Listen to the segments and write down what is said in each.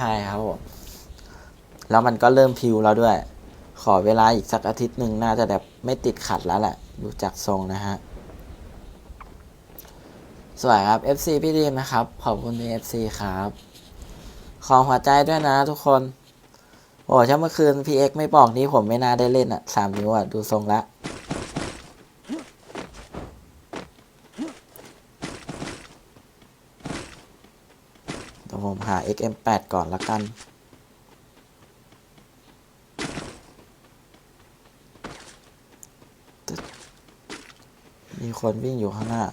ช่ครับผมแล้วมันก็เริ่มพิวแล้วด้วย ขอเวลาอีกสักอาทิตย์หนึ่งน่าจะแบบไม่ติดขัดแล้วแหละดูจากทรงนะฮะสวยครับ FC พี่ดีมนะครับ ขอบคุณที่ FC ครับ ขอหัวใจด้วยนะทุกคน โอ้ถ้าเมื่อคืน PX ไม่บอกนี่ผมไม่น่าได้เล่นอะสามนิ้วอะ ดูทรงละ เดี๋ยวผมหา XM8 ก่อนละกัน มีคนวิ่งอยู่ข้างหน้า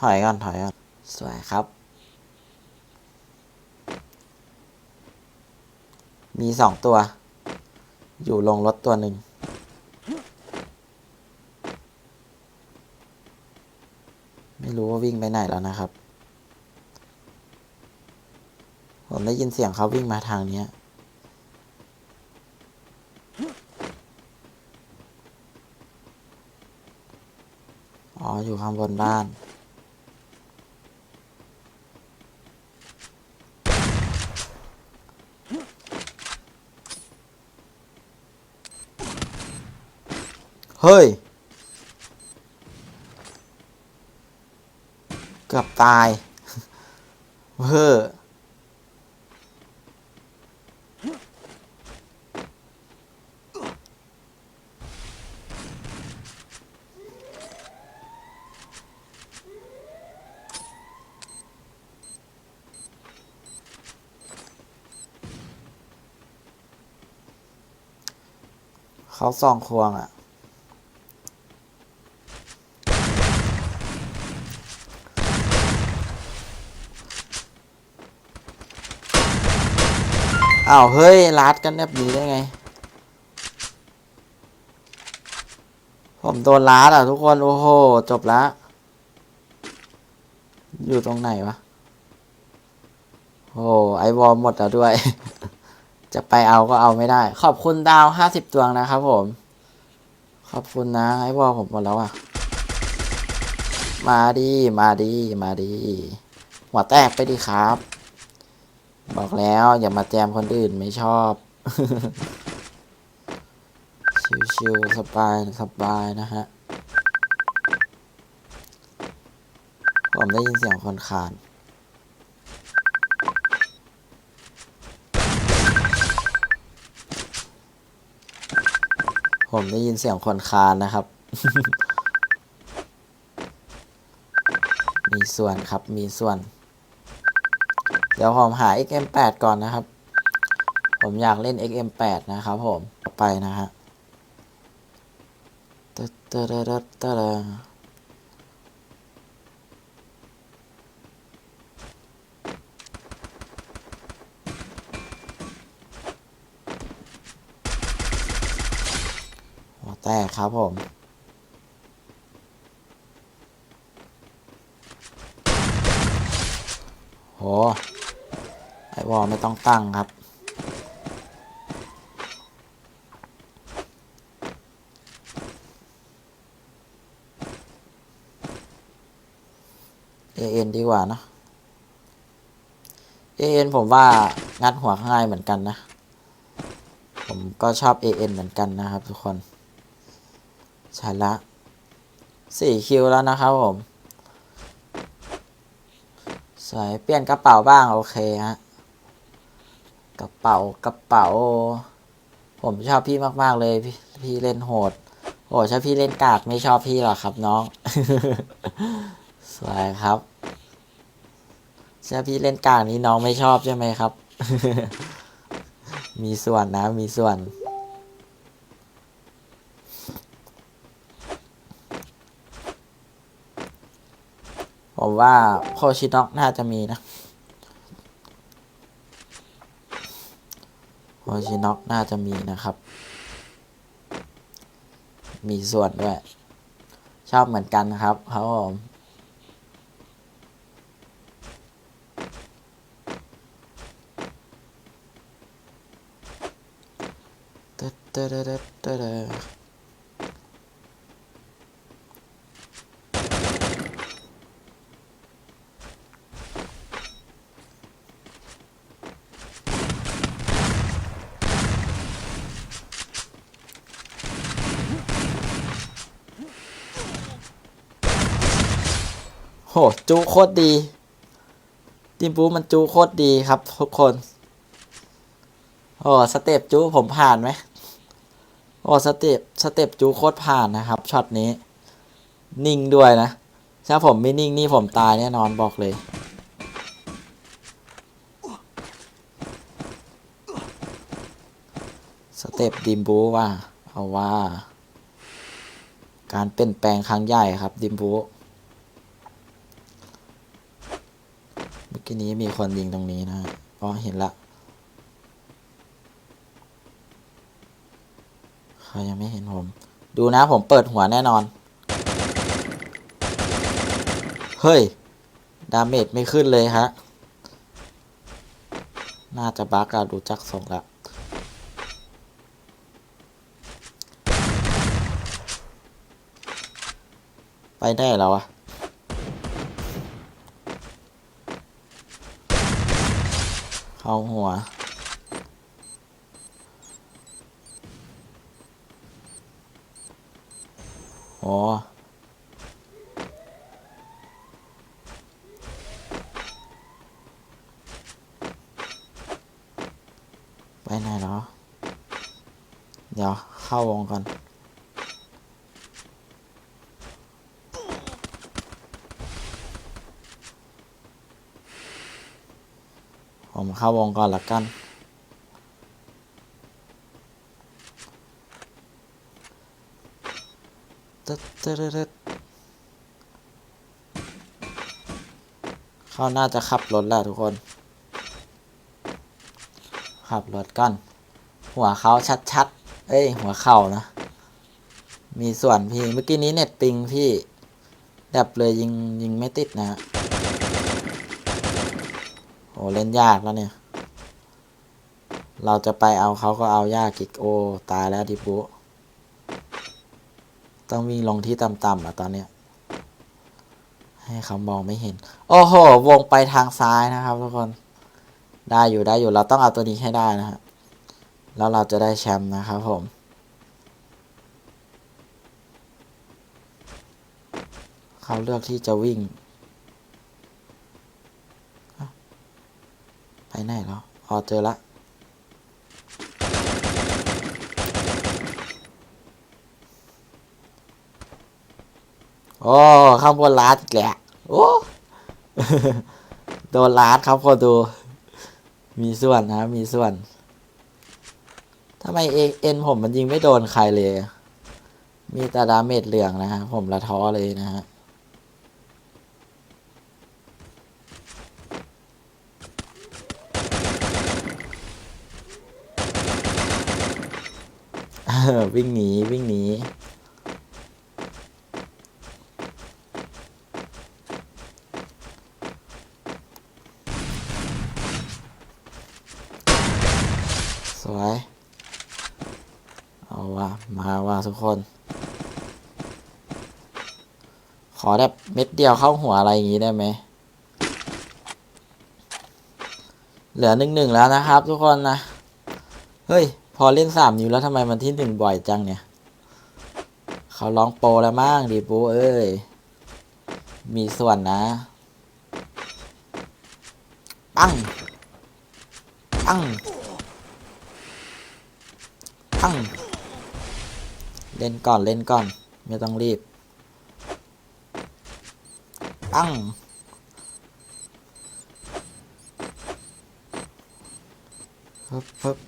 ถอยก่อนถอยก่อนสวยครับ มีสองตัว อยู่ลงรถตัวหนึ่งไม่รู้ว่าวิ่งไปไหนแล้วนะครับ ผมได้ยินเสียงเขาวิ่งมาทางนี้อ๋อ อยู่ข้างบนบ้าน เฮ้ย เกือบตายเฮ้อเขาซองควงอะ อ้าวเฮ้ยลัดกันแบบนี้ได้ไง ผมโดนลัดอะทุกคน โอ้โห จบละ อยู่ตรงไหนวะ โอ้ไอวอลหมดแล้วด้วย จะไปเอาก็เอาไม่ได้ ขอบคุณดาวห้าสิบดวงนะครับผม ขอบคุณนะ ไอวอลผมหมดแล้วอะ มาดี มาดี มาดี หัวแตกไปดีครับ บอกแล้วอย่ามาแจมคนอื่นไม่ชอบ ชิวๆสบายสบายนะฮะ ผมได้ยินเสียงคนคานผมได้ยินเสียงคนคานนะครับ มีส่วนครับ มีส่วน ดี๋ยวผมหา XM8 ก่อนนะครับ ผมอยากเล่น XM8 นะครับผมไปนะฮะตึ๊ดตึ๊ดตึ๊ดตึ๊ดตึ๊ดหัวแตกครับผมโห ไอวอลไม่ต้องตั้งครับ AN ดีกว่าเนอะ AN ผมว่างัดหัวง่ายเหมือนกันนะ ผมก็ชอบ AN เหมือนกันนะครับทุกคนใช่ละสี่คิวแล้วนะครับผม สวย เปลี่ยนกระเป๋าบ้าง โอเคฮะ กระเป๋ากระเป๋า ผมชอบพี่มาก ๆ เลยพี่พี่เล่นโหด โอ้ถ้าพี่เล่นกากไม่ชอบพี่หรอกครับน้อง สวยครับถ้าพี่เล่นกากนี้น้องไม่ชอบใช่ไหมครับ มีส่วนนะ มีส่วนผมว่าโคชินอกน่าจะมีนะ โอชิน็อกน่าจะมีนะครับ มีส่วนด้วย ชอบเหมือนกันครับครับผมเตเตเตเต โหจูโคตรดีทีมบูมันจูโคตรดีครับ ทุกคนโอ้สเต็ปจูผมผ่านไหมโอ้สเต็ปสเต็ปจูโคตรผ่านนะครับช็อตนี้ นิ่งด้วยนะถ้าผมไม่นิ่งนี่ผมตายแน่นอนบอกเลยสเต็ปดิมบูว่าเอาว่า การเปลี่ยนแปลงครั้งใหญ่ครับดิมบู เมื่อกี้นี้มีคนยิงตรงนี้นะฮะอ๋อเห็นละเขายังไม่เห็นผม ดูนะผมเปิดหัวแน่นอน เฮ้ย ดาเมจไม่ขึ้นเลยฮะ น่าจะบักอะดูจักส่งละไปได้แล้วอะ เข้าหัว โอ้ไปไหนเหรอ เดี๋ยวเข้าวงก่อน ผมเข้าวงก่อนละกัน ตึ๊ดตึ๊ดตึ๊ดเขาน่าจะขับรถแหละทุกคน ขับรถกัน หัวเขาชัดๆ เอ้ย หัวเข่านะ มีส่วนพี่ เมื่อกี้นี้เน็ตปิงพี่ ดับเลยยิงยิงไม่ติดนะฮะ อ้เล่นยากแล้วเนี่ย เราจะไปเอาเขาก็เอายากอีกโอ ตายแล้วดิบุต้องวิ่งลงที่ต่ำๆอะตอนเนี้ย ให้เขามองไม่เห็น โอ้โห วงไปทางซ้ายนะครับทุกคน ได้อยู่ได้อยู่เราต้องเอาตัวนี้ให้ได้นะฮะแล้วเราจะได้แชมป์นะครับผมเขาเลือกที่จะวิ่งเอ้า ไปไหนแล้วอ๋อเจอละโอ้ข้างบนลาดอีกแหละโอ้โดนลาดครับพอดู มีส่วนนะมีส่วนทำไมเอ็นผมมันยิงไม่โดนใครเลย มีแต่ดาเมจเหลืองนะฮะผมละท้อเลยนะฮะ วิ่งหนี วิ่งหนี สวย เอาว่ามาว่าทุกคน ขอแบบเม็ดเดียวเข้าหัวอะไรอย่างงี้ได้ไหมเหลือหนึ่งหนึ่งแล้วนะครับทุกคนนะ เฮ้ย อเล่นสามนิ้วแล้วทำไมมันที่หนึ่งบ่อยจังเนี่ย เขาร้องโปรแล้วมั้งดีปูเอ้ย มีส่วนนะ ปัง ปัง ปัง เล่นก่อนเล่นก่อน ไม่ต้องรีบ ปังฮึบฮึบ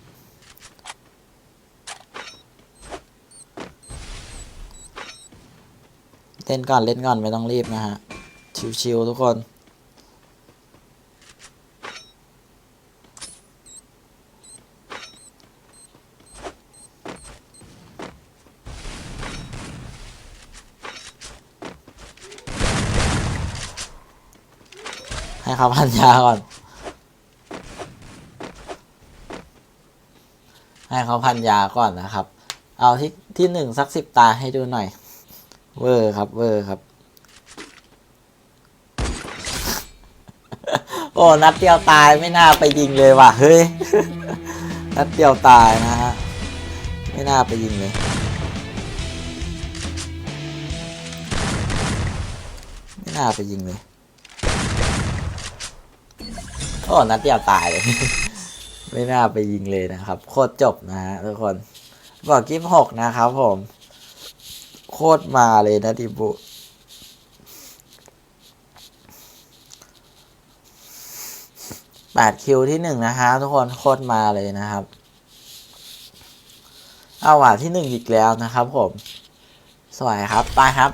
ล่นก่อนเล่นก่อนไม่ต้องรีบนะฮะ ชิวๆทุกคน ให้เขาพันยาก่อน ให้เขาพันยาก่อนนะครับ เอาที่ที่หนึ่งสักสิบตาให้ดูหน่อย เวอร์ครับ เวอร์ครับ โอ้นัดเดียวตายไม่น่าไปยิงเลยว่ะ เฮ้ย นัดเดียวตายนะฮะ ไม่น่าไปยิงเลยไม่น่าไปยิงเลยโอ้นัดเดียวตายเลย ไม่น่าไปยิงเลยนะครับ โคตรจบนะฮะทุกคน บอกกิฟหกนะครับผม ตรมาเลยนะดิบุแปดคิวที่หนึ่งนะฮะทุกคนโคตรมาเลยนะครับ เอาว่ะที่หนึ่งอีกแล้วนะครับผม สวยครับ ไปครับ